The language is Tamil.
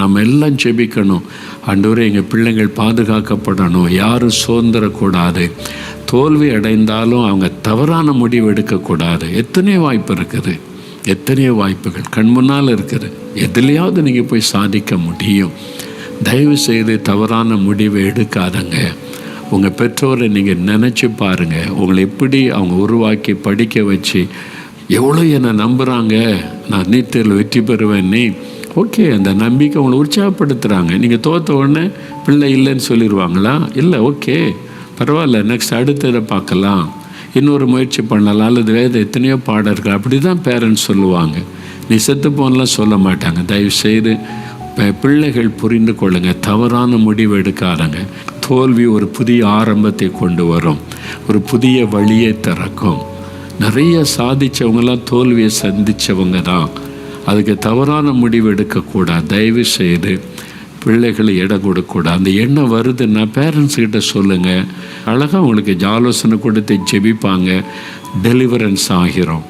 நம்ம எல்லாம் ஜெபிக்கணும். ஆண்டவரே எங்கள் பிள்ளைங்கள் பாதுகாக்கப்படணும். யாரும் சுதந்திரக்கூடாது. தோல்வி அடைந்தாலும் அவங்க தவறான முடிவு எடுக்கக்கூடாது. எத்தனையோ வாய்ப்பு இருக்குது? எத்தனையோ வாய்ப்புகள் கண் முன்னால் இருக்குது. எதுலையாவது நீங்கள் போய் சாதிக்க முடியும். தயவு செய்து தவறான முடிவை எடுக்காதங்க. உங்கள் பெற்றோரை நீங்கள் நினச்சி பாருங்கள் உங்களை எப்படி அவங்க உருவாக்கி படிக்க வச்சு எவ்வளோ என்னை நம்புகிறாங்க நான் நீட் தேர்வில் வெற்றி நீ ஓகே அந்த நம்பிக்கை உங்களை உற்சாகப்படுத்துகிறாங்க நீங்கள் தோத்த உடனே பிள்ளை இல்லைன்னு சொல்லிடுவாங்களா இல்லை ஓகே. பரவாயில்ல நெக்ஸ்ட் அடுத்ததை பார்க்கலாம். இன்னொரு முயற்சி பண்ணலாம் அல்லது வேறு எத்தனையோ பாடல்கள் அப்படி தான் பேரண்ட்ஸ் சொல்லுவாங்க. நீ செத்து போனலாம் சொல்ல மாட்டாங்க. தயவு செய்து பிள்ளைகள் புரிந்து கொள்ளுங்க. தவறான முடிவு எடுக்காதங்க. தோல்வி ஒரு புதிய ஆரம்பத்தை கொண்டு வரும். ஒரு புதிய வழியை திறக்கும். நிறைய சாதித்தவங்களாம் தோல்வியை சந்தித்தவங்க தான். அதுக்கு தவறான முடிவு எடுக்கக்கூடாது. தயவு செய்து பிள்ளைகளை இடம் கொடுக்கக்கூடாது அந்த எண்ணம் வருதுன்னா பேரண்ட்ஸ்கிட்ட சொல்லுங்கள் அழகாக உங்களுக்கு ஆலோசனை கொடுத்து ஜெபிப்பாங்க. டெலிவரன்ஸ் ஆகிரும்